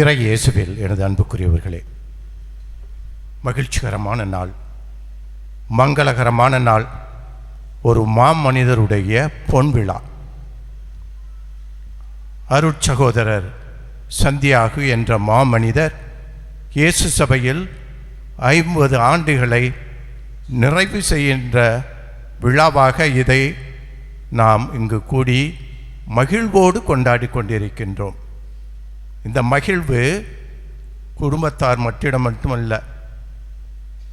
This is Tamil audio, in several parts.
இறை இயேசுவில் எனது அன்புக்குரியவர்களே மகிழ்ச்சிகரமான நாள் மங்களகரமான நாள் ஒரு மாமனிதருடைய பொன் விழா. அருட்சகோதரர் சந்தியாகு என்ற மாமனிதர் இயேசு சபையில் ஐம்பது ஆண்டுகளை நிறைவு செய்கின்ற விழாவாக இதை நாம் இங்கு கூடி மகிழ்வோடு கொண்டாடி கொண்டிருக்கின்றோம். இந்த மகிழ்வு குடும்பத்தார் மட்டிடம் மட்டுமல்ல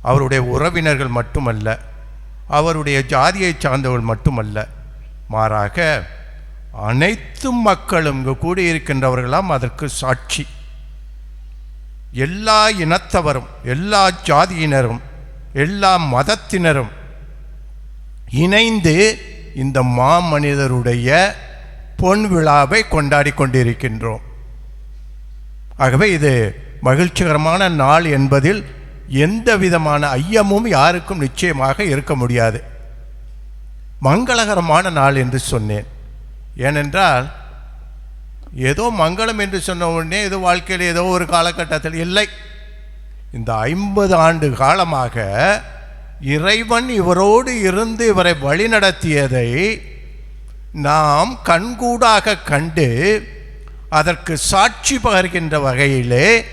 அவருடைய உறவினர்கள் மட்டுமல்ல அவருடைய ஜாதியை சார்ந்தவர்கள் மட்டுமல்ல மாறாக அனைத்து மக்களும் இங்கு கூடியிருக்கின்றவர்களாம் அதற்கு சாட்சி. எல்லா இனத்தவரும் எல்லா ஜாதியினரும் எல்லா மதத்தினரும் இணைந்து இந்த மாமனிதருடைய பொன் விழாவை கொண்டாடி கொண்டிருக்கின்றோம். ஆகவே இது மகிழ்ச்சிகரமான நாள் என்பதில் எந்த விதமான ஐயமும் யாருக்கும் நிச்சயமாக இருக்க முடியாது. மங்களகரமான நாள் என்று சொன்னேன். ஏனென்றால் ஏதோ மங்களம் என்று சொன்ன உடனே ஏதோ வாழ்க்கையில் ஏதோ ஒரு காலகட்டத்தில் இல்லை. இந்த ஐம்பது ஆண்டு காலமாக இறைவன் இவரோடு இருந்து இவரை வழிநடத்தியதை நாம் கண்கூடாக கண்டு அதற்கு சாட்சி பகர்கின்ற வகையிலே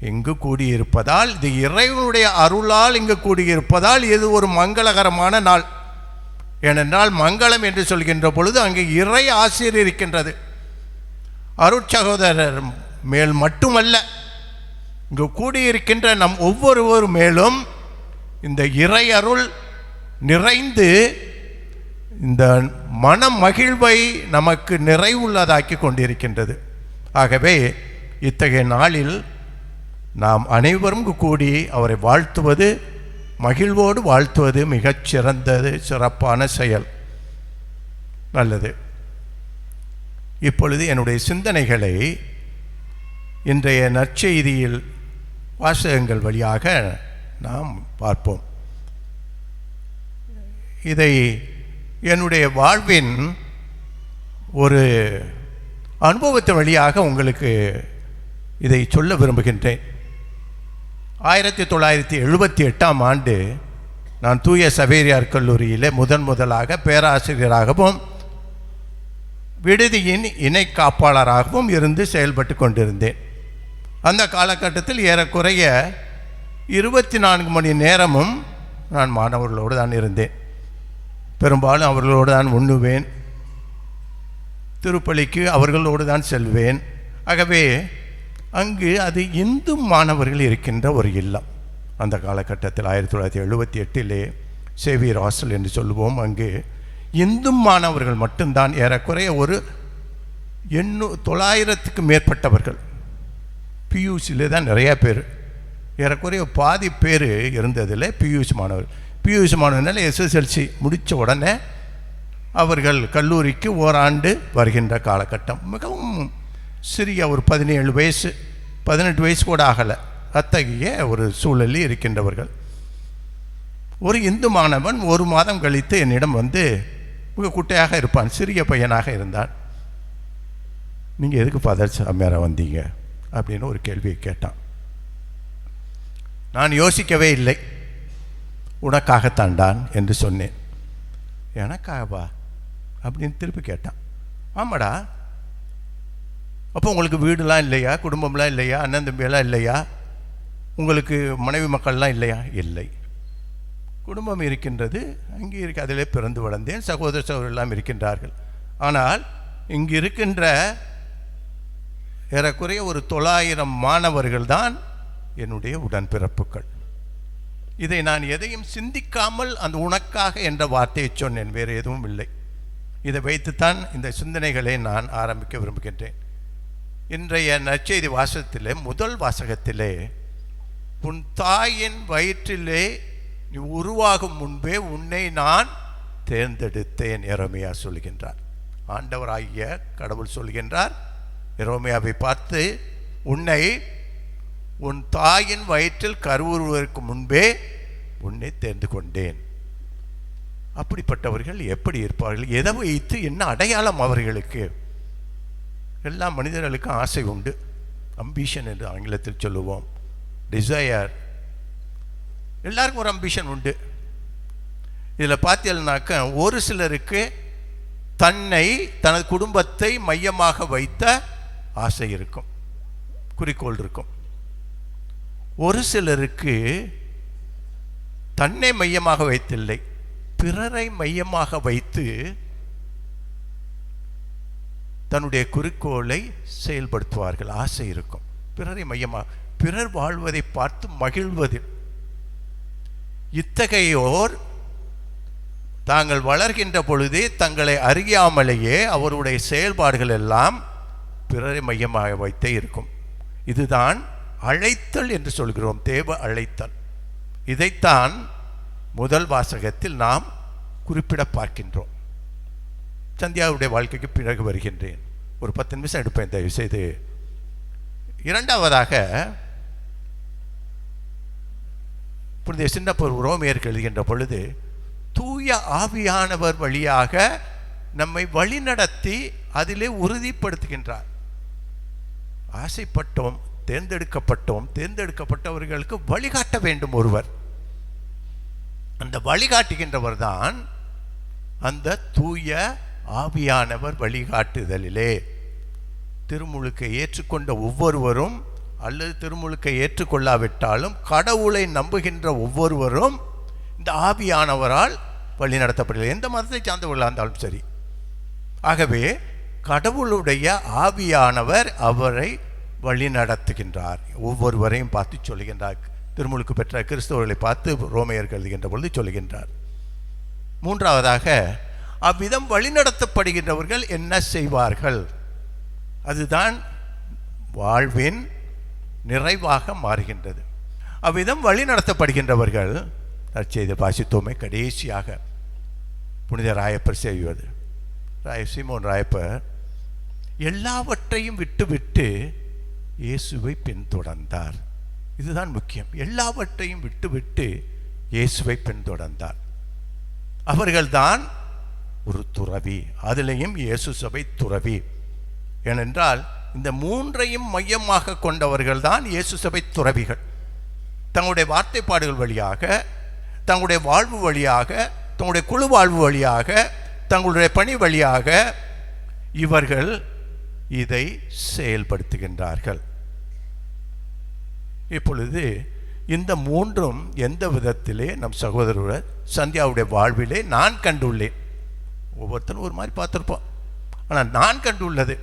இங்கு கூடியிருப்பதால் இது இறைவனுடைய அருளால் இங்கு கூடியிருப்பதால் இது ஒரு மங்களகரமான நாள். ஏனென்றால் மங்களம் என்று சொல்கின்ற பொழுது அங்கே இறை ஆசிரியர் இருக்கின்றது. அருட்சகோதரர் மேல் மட்டுமல்ல இங்கு கூடியிருக்கின்ற நம் ஒவ்வொருவர் மேலும் இந்த இறை அருள் நிறைந்து இந்த மன மகிழ்வை நமக்கு நிறைவுள்ளதாக்கி கொண்டிருக்கின்றது. ஆகவே இத்தகைய நாளில் நாம் அனைவரும் கூடி அவரை வாழ்த்துவது மகிழ்வோடு வாழ்த்துவது மிகச் சிறந்தது சிறப்பான செயல். நல்லது. இப்பொழுது என்னுடைய சிந்தனைகளை இன்றைய நற்செய்தியில் வாசகங்கள் வழியாக நாம் பார்ப்போம். இதை என்னுடைய வாழ்வின் ஒரு அனுபவத்தின் வழியாக உங்களுக்கு இதை சொல்ல விரும்புகின்றேன். ஆயிரத்தி தொள்ளாயிரத்தி எழுபத்தி எட்டாம் ஆண்டு நான் தூய சவேரியார் கல்லூரியில் முதன் முதலாக பேராசிரியராகவும் விடுதியின் இணை காப்பாளராகவும் இருந்து செயல்பட்டு கொண்டிருந்தேன். அந்த காலகட்டத்தில் ஏறக்குறைய இருபத்தி நான்கு மணி நேரமும் நான் மாணவர்களோடு தான் இருந்தேன். பெரும்பாலும் அவர்களோடு தான் உண்ணுவேன். திருப்பலிக்கு அவர்களோடு தான் செல்வேன். ஆகவே அங்கு அது இந்து மாணவர்கள் இருக்கின்ற ஒரு இல்லம். அந்த காலகட்டத்தில் ஆயிரத்தி தொள்ளாயிரத்தி எழுபத்தி எட்டிலே சேவியர் ஹாஸ்டல் என்று சொல்லுவோம். அங்கு இந்து மாணவர்கள் மட்டும்தான் ஏறக்குறைய ஒரு எண்ணூ தொள்ளாயிரத்துக்கு மேற்பட்டவர்கள். பியூசியிலே தான் நிறையா பேர். ஏறக்குறைய பாதி பேர் இருந்ததில் பியூசி மாணவர்கள். பியூசி எஸ்எஸ்எல்சி முடித்த உடனே அவர்கள் கல்லூரிக்கு ஓராண்டு வருகின்ற காலகட்டம். மிகவும் சிறிய ஒரு பதினேழு வயசு பதினெட்டு வயசு கூட ஆகலை. அத்தகைய ஒரு சூழலில் இருக்கின்றவர்கள். ஒரு இந்து மாணவன் ஒரு மாதம் கழித்து என்னிடம் வந்து மிக குட்டையாக இருப்பான் சிறிய பையனாக இருந்தான். நீங்கள் எதுக்கு ஃபாதர் சாமியாரா வந்தீங்க? அப்படின்னு ஒரு கேள்வியை கேட்டான். நான் யோசிக்கவே இல்லை. உனக்காகத்தாண்டான் என்று சொன்னேன். எனக்காகவா? அப்படின்னு திருப்பி கேட்டான். ஆமாடா. அப்போ உங்களுக்கு வீடுலாம் இல்லையா? குடும்பம்லாம் இல்லையா? அண்ணன் தம்பியெல்லாம் இல்லையா? உங்களுக்கு மனைவி மக்கள்லாம் இல்லையா? இல்லை. குடும்பம் இருக்கின்றது அங்கே இருக்க அதிலே பிறந்து வளர்ந்தேன் சகோதர சகோதரெல்லாம் இருக்கின்றார்கள். ஆனால் இங்கு இருக்கின்ற ஏறக்குறைய ஒரு தொள்ளாயிரம் மாணவர்கள் தான் என்னுடைய உடன்பிறப்புகள். இதை நான் எதையும் சிந்திக்காமல் அந்த உனக்காக என்ற வார்த்தையை சொன்னேன். வேறு எதுவும் இல்லை. இதை வைத்துத்தான் இந்த சிந்தனைகளை நான் ஆரம்பிக்க விரும்புகின்றேன். இன்றைய நற்செய்தி வாசகத்திலே முதல் வாசகத்திலே உன் தாயின் வயிற்றிலே நீ உருவாகும் முன்பே உன்னை நான் தேர்ந்தெடுத்தேன் எரமையா சொல்கின்றார். ஆண்டவராகிய கடவுள் சொல்கின்றார். எரோமியாவை பார்த்து உன்னை உன் தாயின் வயிற்றில் கருவுறுவதற்கு முன்பே உன்னை தேர்ந்து கொண்டேன். அப்படிப்பட்டவர்கள் எப்படி இருப்பார்கள்? எதை வைத்து என்ன அடையாளம் அவர்களுக்கு? எல்லா மனிதர்களுக்கும் ஆசை உண்டு. அம்பிஷன் என்று ஆங்கிலத்தில் சொல்லுவோம். டிசையர் எல்லாருக்கும் ஒரு அம்பிஷன் உண்டு. இதில் பார்த்தீங்கன்னாக்க ஒரு சிலருக்கு தன்னை தனது குடும்பத்தை மையமாக வைத்த ஆசை இருக்கும். குறிக்கோள் இருக்கும். ஒரு சிலருக்கு தன்னை மையமாக வைத்தில்லை பிறரை மையமாக வைத்து தன்னுடைய குறிக்கோளை செயல்படுத்துவார்கள். ஆசை இருக்கும். பிறரை மையமாக பிறர் வாழ்வதை பார்த்து மகிழ்வதில். இத்தகையோர் தாங்கள் வளர்கின்ற பொழுதே தங்களை அறியாமலேயே அவருடைய செயல்பாடுகள் எல்லாம் பிறரை மையமாக வைத்தே இருக்கும். இதுதான் அழைத்தல் என்று சொல்கிறோம் தேவ அழைத்தல். இதைத்தான் முதல் வாசகத்தில் நாம் குறிப்பிட பார்க்கின்றோம். சந்தியாவுடைய வாழ்க்கைக்கு பிறகு வருகின்றேன். ஒரு பத்து நிமிஷம் எடுப்பேன் தயவு செய்து இரண்டாவதாக புனித சின்னப்பூர் ரோமியருக்கு எழுதுகின்ற பொழுது தூய ஆவியானவர் வழியாக நம்மை வழிநடத்தி அதிலே உறுதிப்படுத்துகின்றார். ஆசைப்பட்டோம் தேர்ந்தெடுக்கப்பட்டோம். தேர்ந்தெடுக்கப்பட்டவர்களுக்கு வழிகாட்ட வேண்டும் ஒருவர். அந்த வழிகாட்டுகின்றவர் தான் அந்த தூய ஆவியானவர் வழிகாட்டுதலிலே. திருமுழுக்கை ஏற்றுக்கொண்ட ஒவ்வொருவரும் அல்லது திருமுழுக்கை ஏற்றுக்கொள்ளாவிட்டாலும் கடவுளை நம்புகின்ற ஒவ்வொருவரும் இந்த ஆவியானவரால் வழிநடத்தப்படவில்லை. எந்த மதத்தை சார்ந்தவர்களாக இருந்தாலும் சரி. ஆகவே கடவுளுடைய ஆவியானவர் அவரை வழி நடத்துகின்றார். ஒவ்வொருவரையும் பார்த்து சொல்கின்றார். திருமுழுக்கு பெற்ற கிறிஸ்தவர்களை பார்த்து ரோமையர் எழுதுகின்ற பொழுது சொல்கின்றார். மூன்றாவதாக அவ்விதம் வழிநடத்தப்படுகின்றவர்கள் என்ன செய்வார்கள்? அதுதான் வாழ்வின் நிறைவாக மாறுகின்றது. அவ்விதம் வழிநடத்தப்படுகின்றவர்கள் நற்செய்தி பாசித்தோமே கடைசியாக புனித ராயப்பர் செய்வது. ராய சிமோன் ராயப்பர் எல்லாவற்றையும் விட்டுவிட்டு இயேசுவை பின்தொடர்ந்தார். இதுதான் முக்கியம். எல்லாவற்றையும் விட்டுவிட்டு இயேசுவை பின்தொடர்ந்தார். அவர்கள்தான் ஒரு துறவி. அதிலையும் இயேசு சபை துறவி. ஏனென்றால் இந்த மூன்றையும் மையமாக கொண்டவர்கள் தான் இயேசு சபை துறவிகள். தங்களுடைய வார்த்தைப்பாடுகள் வழியாக தங்களுடைய வாழ்வு வழியாக தங்களுடைய குழு வாழ்வு வழியாக தங்களுடைய பணி வழியாக இவர்கள் இதை செயல்படுத்துகின்றார்கள். இப்பொழுது இந்த மூன்றும் எந்த விதத்திலே நம் சகோதரர் சந்தியாவுடைய வாழ்விலே நான் கண்டுள்ளேன். ஒவ்வொருத்தரும் ஒரு மாதிரி பார்த்துருப்போம். ஆனால் நான் கண்டுள்ளது.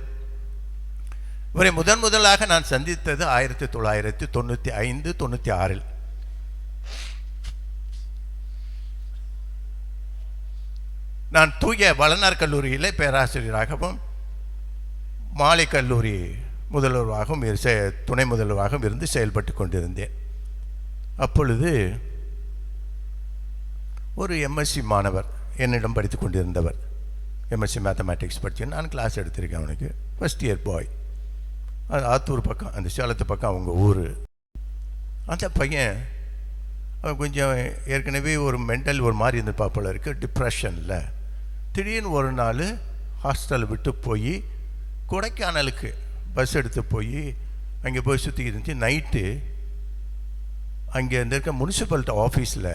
இவரை முதன் முதலாக நான் சந்தித்தது ஆயிரத்தி தொள்ளாயிரத்தி தொண்ணூற்றி ஐந்து தொண்ணூற்றி ஆறில். நான் தூய வளனார் கல்லூரியிலே பேராசிரியராகவும் மாலை கல்லூரி முதல்வராகவும் செ- துணை முதல்வராகவும் இருந்து செயல்பட்டு கொண்டிருந்தேன். அப்பொழுது ஒரு எம்எஸ்சி மாணவர் என்னிடம் படித்து கொண்டிருந்தவர். எம்எஸ்சி மேத்தமேட்டிக்ஸ் படிச்சு நான் கிளாஸ் எடுத்திருக்கேன் அவனுக்கு. ஃபஸ்ட் இயர் பாய் அது ஆத்தூர் பக்கம் அந்த சேலத்து பக்கம் அவங்க ஊர். அந்த பையன் அவன் கொஞ்சம் ஏற்கனவே ஒரு மென்டல் ஒரு மாதிரி இருந்திருப்பா போல இருக்குது டிப்ரெஷனில் திடீர்னு ஒரு நாள் ஹாஸ்டல் விட்டு போய் கொடைக்கானலுக்கு பஸ் எடுத்து போய் அங்கே போய் சுற்றிக்கிட்டு இருந்துச்சு. நைட்டு அங்கே இந்த இருக்க முனிசிபாலிட்டி ஆஃபீஸில்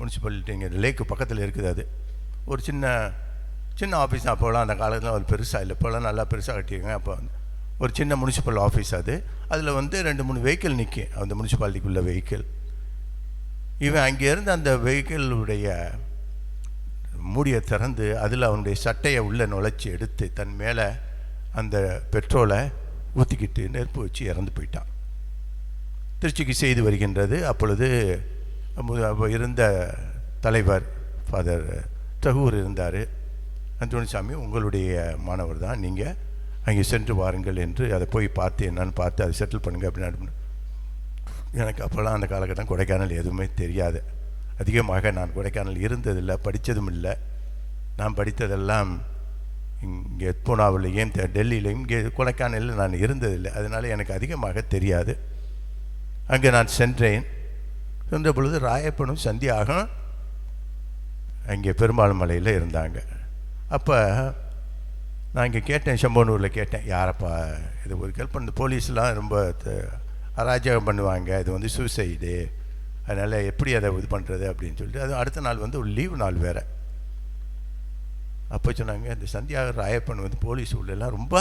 முனிசிபாலிட்டி இங்கே லேக்கு பக்கத்தில் இருக்குது அது. ஒரு சின்ன சின்ன ஆஃபீஸ் அப்போலாம் அந்த காலத்தில் ஒரு பெருசாக இல்லை. இப்போலாம் நல்லா பெருசாக கட்டியிருக்காங்க. அப்போ ஒரு சின்ன முனிசிபல் ஆஃபீஸ் அது. அதில் வந்து ரெண்டு மூணு வெஹிக்கிள் நிற்கும் அந்த முனிசிபாலிட்டிக்குள்ள வெஹிக்கிள் இவன் அங்கேருந்து அந்த வெஹிக்கிளுடைய மூடியை திறந்து அதில் அவனுடைய சட்டையை உள்ளே நுழைச்சி எடுத்து தன் மேலே அந்த பெட்ரோலை ஊற்றிக்கிட்டு நெருப்பு வச்சு இறந்து போயிட்டான். திருச்சிக்கு செய்து வருகின்றது. அப்பொழுது இருந்த தலைவர் ஃபாதர் தகூர் இருந்தார். அந்தோணிசாமி உங்களுடைய மாணவர் தான். நீங்கள் அங்கே சென்று வாருங்கள் என்று அதை போய் பார்த்து என்னன்னு பார்த்து அதை செட்டில் பண்ணுங்கள் அப்படின்னு எனக்கு அப்போல்லாம் அந்த காலகட்டம் கொடைக்கானல் எதுவுமே தெரியாது. அதிகமாக நான் கொடைக்கானல் இருந்ததில்லை படித்ததும் இல்லை. நான் படித்ததெல்லாம் இங்கே பூனாவிலையும் டெல்லியிலையும் இங்கே கொடைக்கானலில் நான் இருந்ததில்லை. அதனால் எனக்கு அதிகமாக தெரியாது. அங்கே நான் சென்றேன். சென்ற பொழுது ராயப்பனும் சந்தியாகும். அங்கே பெருமாள் மலையில் இருந்தாங்க. அப்போ நான் இங்கே கேட்டேன் செம்பனூரில் கேட்டேன் யாரப்பா இது? ஒரு ஹெல்ப் பண்ண போலீஸ்லாம் ரொம்ப அராஜகம் பண்ணுவாங்க. இது வந்து சூசைடு அதனால் எப்படி அதை இது பண்ணுறது அப்படின்னு சொல்லிட்டு அது அடுத்த நாள் வந்து ஒரு லீவு நாள் வேறு. அப்போ சொன்னாங்க இந்த சந்தியாகர் ராயப்பன் வந்து போலீஸ் உள்ளெல்லாம் ரொம்ப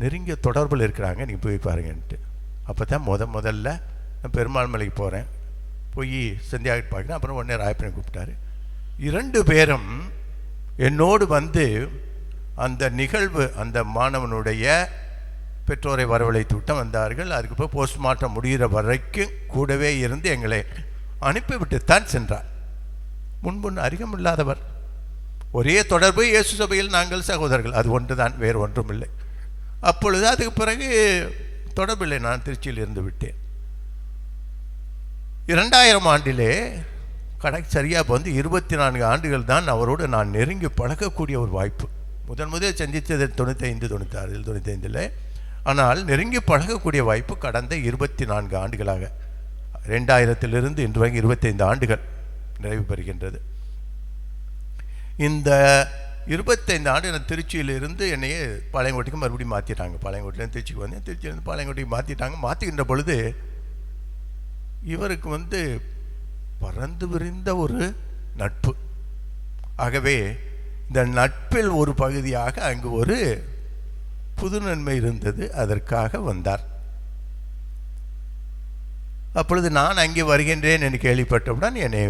நெருங்கிய தொடர்பில் இருக்கிறாங்க நீங்கள் போய் பாருங்கன்ட்டு. அப்போ தான் முத முதல்ல நான் பெருமாள் மலைக்கு போகிறேன் போய் சந்தியாகிட்டு பார்க்குறேன். அப்புறம் உடனே ராயப்பனை கூப்பிட்டாரு. இரண்டு பேரும் என்னோடு வந்து அந்த நிகழ்வு அந்த மாணவனுடைய பெற்றோரை வரவழைத்து விட்டு வந்தார்கள். அதுக்கப்புறம் போஸ்ட்மார்ட்டம் முடிகிற வரைக்கும் கூடவே இருந்து எங்களை அனுப்பிவிட்டுத்தான் சென்றார். முன்பு அருகமில்லாதவர் ஒரே தொடர்பு இயேசு சபையில் நாங்கள் சகோதரர்கள். அது ஒன்று தான் வேறு ஒன்றும் இல்லை அப்பொழுது அதுக்கு பிறகு தொடர்பில்லை நான் திருச்சியில் இருந்து விட்டேன். இரண்டாயிரம் ஆண்டிலே கடை சரியாக வந்து இருபத்தி நான்கு ஆண்டுகள் தான் அவரோடு நான் நெருங்கி பழகக்கூடிய ஒரு வாய்ப்பு. முதன் முதல் சந்தித்தது தொண்ணூத்தைந்து தொண்ணூத்தாறில் தொண்ணூத்தைந்தில். ஆனால் நெருங்கி பழகக்கூடிய வாய்ப்பு கடந்த இருபத்தி நான்கு ஆண்டுகளாக. ரெண்டாயிரத்திலிருந்து இன்று வரைக்கும் இருபத்தைந்து ஆண்டுகள் நிறைவு பெறுகின்றது. இந்த இருபத்தைந்து ஆண்டு நான் திருச்சியிலிருந்து என்னையே பாளையங்கோட்டைக்கு மறுபடியும் மாற்றிட்டாங்க பாளையங்கோட்டிலேருந்து திருச்சிக்கு வந்தேன். திருச்சியிலேருந்து பாளையங்கோட்டைக்கு மாற்றிட்டாங்க மாற்றுகின்ற பொழுது இவருக்கு வந்து பறந்து விரிந்த ஒரு நட்பு. ஆகவே இந்த நட்பில் ஒரு பகுதியாக அங்கு ஒரு புது நன்மை இருந்தது. அதற்காக வந்தார். அப்பொழுது நான் அங்கே வருகின்றேன் என்று கேள்விப்பட்டவுடன் என்னை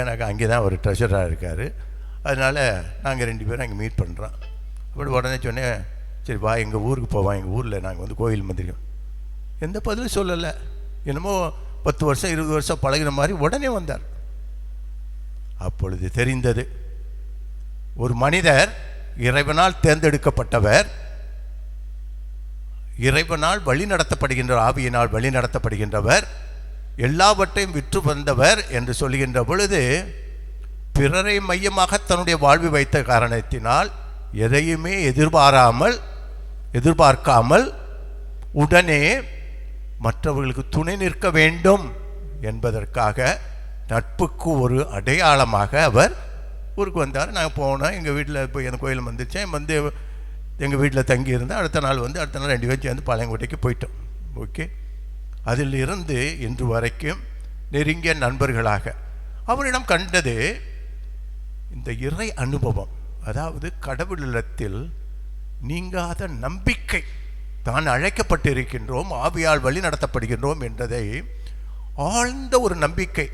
எனக்கு அங்கே தான் ஒரு ட்ரெஷராக இருக்கார். அதனால் நாங்கள் ரெண்டு பேரும் அங்கே மீட் பண்ணுறோம் அப்படி உடனே சொன்னேன் சரி வா எங்கள் ஊருக்கு போவோம் எங்கள் ஊரில் நாங்கள் வந்து கோயில் மந்திரிக்கோம் எந்த பதிலும் சொல்லலை. என்னமோ பத்து வருஷம் இருபது வருஷம் பழகின மாதிரி உடனே வந்தார். அப்பொழுது தெரிந்தது ஒரு மனிதர் இறைவனால் தேர்ந்தெடுக்கப்பட்டவர் இறைவனால் வழி நடத்தப்படுகின்ற ஆவியினால் வழி நடத்தப்படுகின்றவர் எல்லாவற்றையும் விற்று வந்தவர் என்று சொல்கின்ற பொழுது பிறரை மையமாக தன்னுடைய வாழ்வு வைத்த காரணத்தினால் எதையுமே எதிர்பாராமல் எதிர்பார்க்காமல் உடனே மற்றவர்களுக்கு துணை நிற்க வேண்டும் என்பதற்காக நட்புக்கு ஒரு அடையாளமாக அவர் ஊருக்கு வந்தார். நாங்கள் போனோம் எங்கள் வீட்டில் போய் அந்த கோயில் வந்துச்சேன் வந்து எங்கள் வீட்டில் தங்கியிருந்தேன். அடுத்த நாள் வந்து அடுத்த நாள் ரெண்டு பேரும் சேர்ந்து பாளையங்கோட்டைக்கு போயிட்டோம். ஓகே. அதில் இருந்து இன்று வரைக்கும் நெருங்கிய நண்பர்களாக அவரிடம் கண்டது இந்த இறை அனுபவம் அதாவது கடவுளிடத்தில் நீங்காத நம்பிக்கை தான் அழைக்கப்பட்டிருக்கின்றோம் ஆவியால் வழி நடத்தப்படுகின்றோம் என்றதை ஆழ்ந்த ஒரு நம்பிக்கை.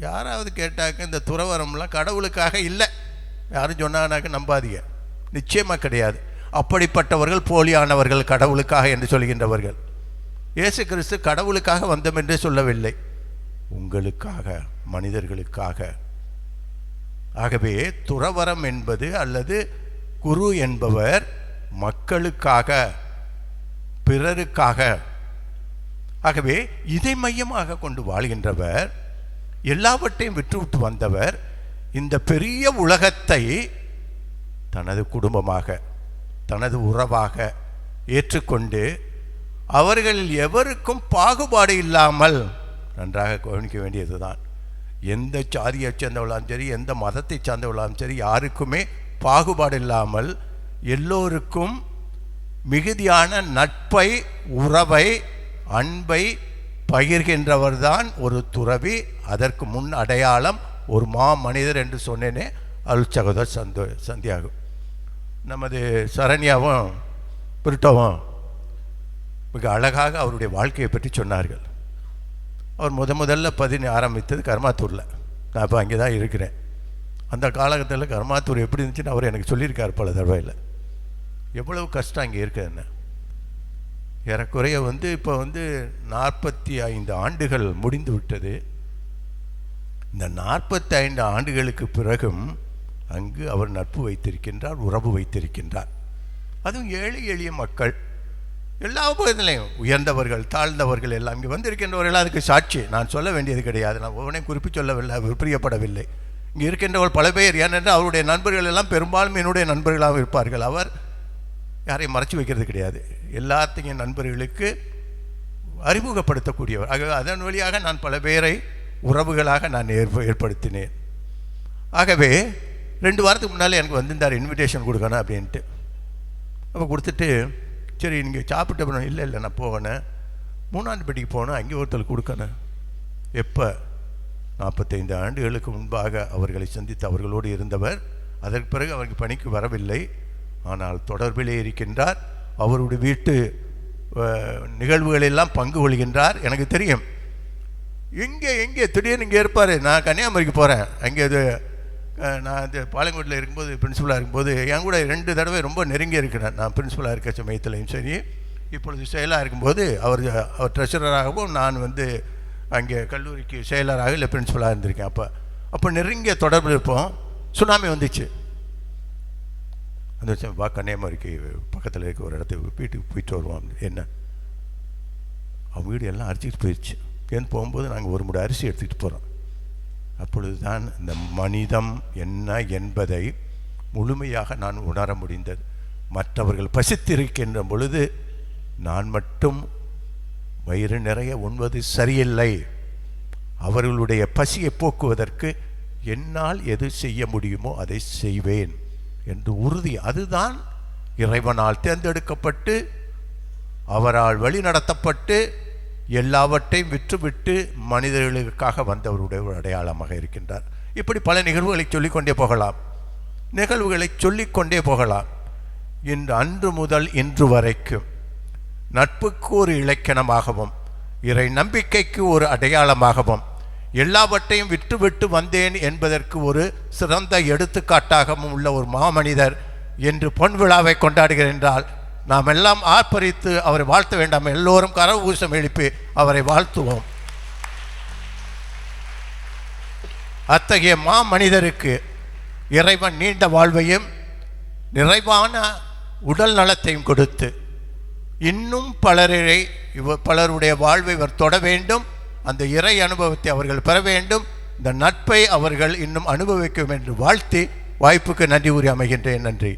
யாராவது கேட்டாக்க இந்த துறவரம்லாம் கடவுளுக்காக இல்லை. யாரும் சொன்னாங்கனாக்க நம்பாதீங்க. நிச்சயமாக கிடையாது. அப்படிப்பட்டவர்கள் போலியானவர்கள் கடவுளுக்காக என்று சொல்கின்றவர்கள். இயேசு கிறிஸ்து கடவுளுக்காக வந்தோம் என்று சொல்லவில்லை. உங்களுக்காக மனிதர்களுக்காக. ஆகவே துறவரம் என்பது அல்லது குரு என்பவர் மக்களுக்காக பிறருக்காக. ஆகவே இதை மையமாக கொண்டு வாழ்கின்றவர் எல்லாவற்றையும் விற்றுவிட்டு வந்தவர் இந்த பெரிய உலகத்தை தனது குடும்பமாக தனது உறவாக ஏற்றுக்கொண்டு அவர்களில் எவருக்கும் பாகுபாடு இல்லாமல் நன்றாக கவனிக்க வேண்டியதுதான். எந்த சாதியை சேர்ந்தவளாலும் சரி எந்த மதத்தை சார்ந்தவளாலும் சரி யாருக்குமே பாகுபாடு இல்லாமல் எல்லோருக்கும் மிகுதியான நட்பை உறவை அன்பை பகிர்கின்றவர்தான் ஒரு துறவி. அதற்கு முன் அடையாளம் ஒரு மா மனிதர் என்று சொன்னேனே அருள் சகோதர் சந்தோ சந்தியாகும். நமது சரண்யாவும் பிரிட்டோவும் மிக அழகாக அவருடைய வாழ்க்கையை பற்றி சொன்னார்கள். அவர் முத முதல்ல பதினி ஆரம்பித்தது கர்மாத்தூரில். நான் இப்போ அங்கே தான் இருக்கிறேன். அந்த காலகட்டத்தில் கர்மாத்தூர் எப்படி இருந்துச்சுன்னு அவர் எனக்கு சொல்லியிருக்கார் பல தடவையில். எவ்வளவு கஷ்டம் அங்கே இருக்குதுன்னு ஏறக்குறைய வந்து இப்போ வந்து நாற்பத்தி ஐந்து ஆண்டுகள் முடிந்து விட்டது. இந்த நாற்பத்தி ஐந்து ஆண்டுகளுக்கு பிறகும் அங்கு அவர் நட்பு வைத்திருக்கின்றார் உறவு வைத்திருக்கின்றார். அதுவும் ஏழை எளிய மக்கள். எல்லா உபயோகத்திலையும் உயர்ந்தவர்கள் தாழ்ந்தவர்கள் எல்லாம் இங்கே வந்திருக்கின்றவர்கள் அதுக்கு சாட்சி. நான் சொல்ல வேண்டியது கிடையாது. நான் ஒவ்வொன்றையும் குறிப்பி சொல்லவில்லை பிரியப்படவில்லை. இங்கே இருக்கின்றவர்கள் பல பேர் ஏனென்றால் அவருடைய நண்பர்கள் எல்லாம் பெரும்பாலும் என்னுடைய நண்பர்களாக இருப்பார்கள். அவர் யாரையும் மறைச்சி வைக்கிறது கிடையாது. எல்லாத்தையும் நண்பர்களுக்கு அறிமுகப்படுத்தக்கூடியவர். ஆக அதன் வழியாக நான் பல பேரை உறவுகளாக நான் ஏற்ப ஏற்படுத்தினேன். ஆகவே ரெண்டு வாரத்துக்கு முன்னால் எனக்கு வந்திருந்தார் இன்விடேஷன் கொடுக்கணும் அப்படின்ட்டு. அப்போ கொடுத்துட்டு சரி நீங்கள் சாப்பிட்ட அப்புறம் இல்லை இல்லை நான் போகணேன் மூணாவது பெட்டிக்கு போகணும் அங்கே ஒருத்தர் கொடுக்கணும் எப்போ? நாற்பத்தைந்து ஆண்டுகளுக்கு முன்பாக அவர்களை சந்தித்து அவர்களோடு இருந்தவர். அதற்கு பிறகு அவருக்கு பணிக்கு வரவில்லை. ஆனால் தொடர்பிலே இருக்கின்றார். அவருடைய வீட்டு நிகழ்வுகளெல்லாம் பங்கு கொள்கின்றார். எனக்கு தெரியும். எங்கே எங்கே திடீர்னு இங்கே இருப்பார். நான் கன்னியாகுமரிக்கு போகிறேன் அங்கே இது நான் இந்த பாலங்கோட்டில் இருக்கும்போது பிரின்ஸிபலாக இருக்கும்போது என் கூட ரெண்டு தடவை ரொம்ப நெருங்கி இருக்கிறேன் நான் பிரின்ஸிபலாக இருக்க சமயத்துலையும் சரி இப்பொழுது செயலாக இருக்கும்போது அவர் அவர் ட்ரெஷரராகவும் நான் வந்து அங்கே கல்லூரிக்கு செயலராக இல்லை பிரின்ஸிபலாக இருந்திருக்கேன். அப்போ அப்போ நெருங்கிய தொடர்பு இருப்போம். சுனாமி வந்துச்சு. அந்த வச்சு வா கன்னியாகுமரிக்கு பக்கத்தில் இருக்க ஒரு இடத்துக்கு வீட்டுக்கு போயிட்டு வருவோம். என்ன? அவன் வீடு எல்லாம் அரிச்சிட்டு போயிடுச்சு ஏன்னு போகும்போது நாங்கள் ஒரு முடி அரிசி எடுத்துக்கிட்டு போகிறோம் அப்பொழுதுதான் இந்த மனிதம் என்ன என்பதை முழுமையாக நான் உணர முடிந்தது. மற்றவர்கள் பசித்திருக்கின்ற பொழுது நான் மட்டும் வயிறு நிறைய உண்பது சரியில்லை. அவர்களுடைய பசியை போக்குவதற்கு என்னால் எது செய்ய முடியுமோ அதை செய்வேன் என்று உறுதி. அதுதான் இறைவனால் தேர்ந்தெடுக்கப்பட்டு அவரால் வழிநடத்தப்பட்டு எல்லாவற்றையும் விற்றுவிட்டு மனிதர்களுக்காக வந்தவருடைய ஒரு அடையாளமாக இருக்கின்றார். இப்படி பல நிகழ்வுகளை சொல்லிக்கொண்டே போகலாம். நிகழ்வுகளை சொல்லிக்கொண்டே போகலாம். இன்று அன்று முதல் இன்று வரைக்கும் நட்புக்கு ஒரு இலக்கணமாகவும் இறை நம்பிக்கைக்கு ஒரு அடையாளமாகவும் எல்லாவற்றையும் விட்டுவிட்டு வந்தேன் என்பதற்கு ஒரு சிறந்த எடுத்துக்காட்டாகவும் உள்ள ஒரு மாமனிதர் என்று பொன் விழாவை கொண்டாடுகிறேன் என்றால் நாம் எல்லாம் ஆர்ப்பரித்து அவரை வாழ்த்த வேண்டாம். எல்லோரும் கரகூசம் எழுப்பி அவரை வாழ்த்துவோம். அத்தகைய மா மனிதருக்கு இறைவன் நீண்ட வாழ்வையும் நிறைவான உடல் நலத்தையும் கொடுத்து இன்னும் பலரை இவ பலருடைய வாழ்வை இவர் தொட வேண்டும். அந்த இறை அனுபவத்தை அவர்கள் பெற வேண்டும். இந்த நட்பை அவர்கள் இன்னும் அனுபவிக்கும் என்று வாழ்த்தி வாய்ப்புக்கு நன்றி கூறி அமைகின்றேன். நன்றி.